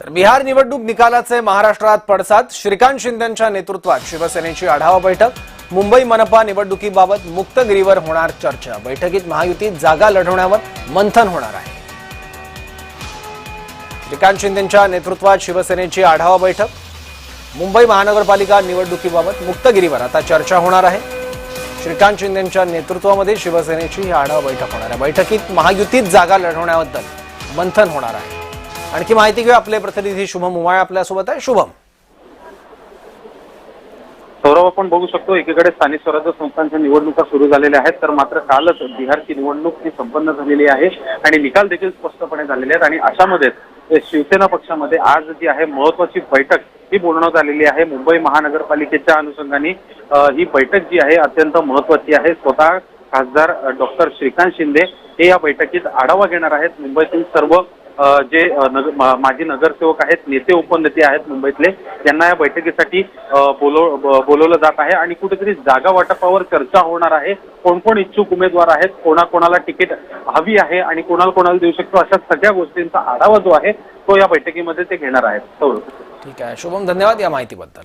तर बिहार निवडणूक निकालाचे महाराष्ट्रात पडसाद. श्रीकांत शिंदेच्या नेतृत्वात शिवसेनेची आढावा बैठक. मुंबई मनपा निवडणुकीबाबत मुक्तगिरीवर होणार चर्चा. बैठकीत महायुतीत जागा लढवण्यावर मंथन होणार आहे. श्रीकांत शिंदेच्या नेतृत्वात शिवसेनेची आढावा बैठक. मुंबई महानगरपालिका निवडणुकीबाबत मुक्तगिरीवर आता चर्चा होणार आहे. श्रीकांत शिंदेच्या नेतृत्वामध्ये शिवसेनेची ही आढावा बैठक होणार आहे. बैठकीत महायुतीत जागा लढवण्याबद्दल मंथन होणार आहे. आणखी माहिती घेऊ आपले प्रतिनिधी शुभम उमाळे आपल्यासोबत आहे. शुभम. सौरभ आपण बघू शकतो एकीकडे स्थानिक स्वराज्य संस्थांच्या निवडणुका सुरू झालेल्या आहेत तर मात्र कालच बिहारची निवडणूक ही संपन्न झालेली आहे आणि निकाल देखील स्पष्टपणे झालेले आहेत आणि अशामध्येच शिवसेना पक्षामध्ये आज जी आहे महत्वाची बैठक ही बोलवण्यात आलेली आहे. मुंबई महानगरपालिकेच्या अनुषंगाने ही बैठक जी आहे अत्यंत महत्वाची आहे. स्वतः खासदार डॉक्टर श्रीकांत शिंदे हे या बैठकीत आढावा घेणार आहेत. मुंबईतील सर्व जे अ, माजी नगरसेवक आहेत नेते उपनेते आहेत मुंबईतले यांना या बैठकीसाठी बोलव बोलवलं जात आहे आणि कुठेतरी जागा वाटपावर चर्चा होणार आहे. कोण कोण इच्छुक उमेदवार आहेत कोणाकोणाला तिकीट हवी आहे आणि कोणाला कोणाला देऊ शकतो अशा सगळ्या गोष्टींचा आढावा जो आहे तो या बैठकीमध्ये ते घेणार आहेत. ठीक आहे. शुभम धन्यवाद या माहितीबद्दल.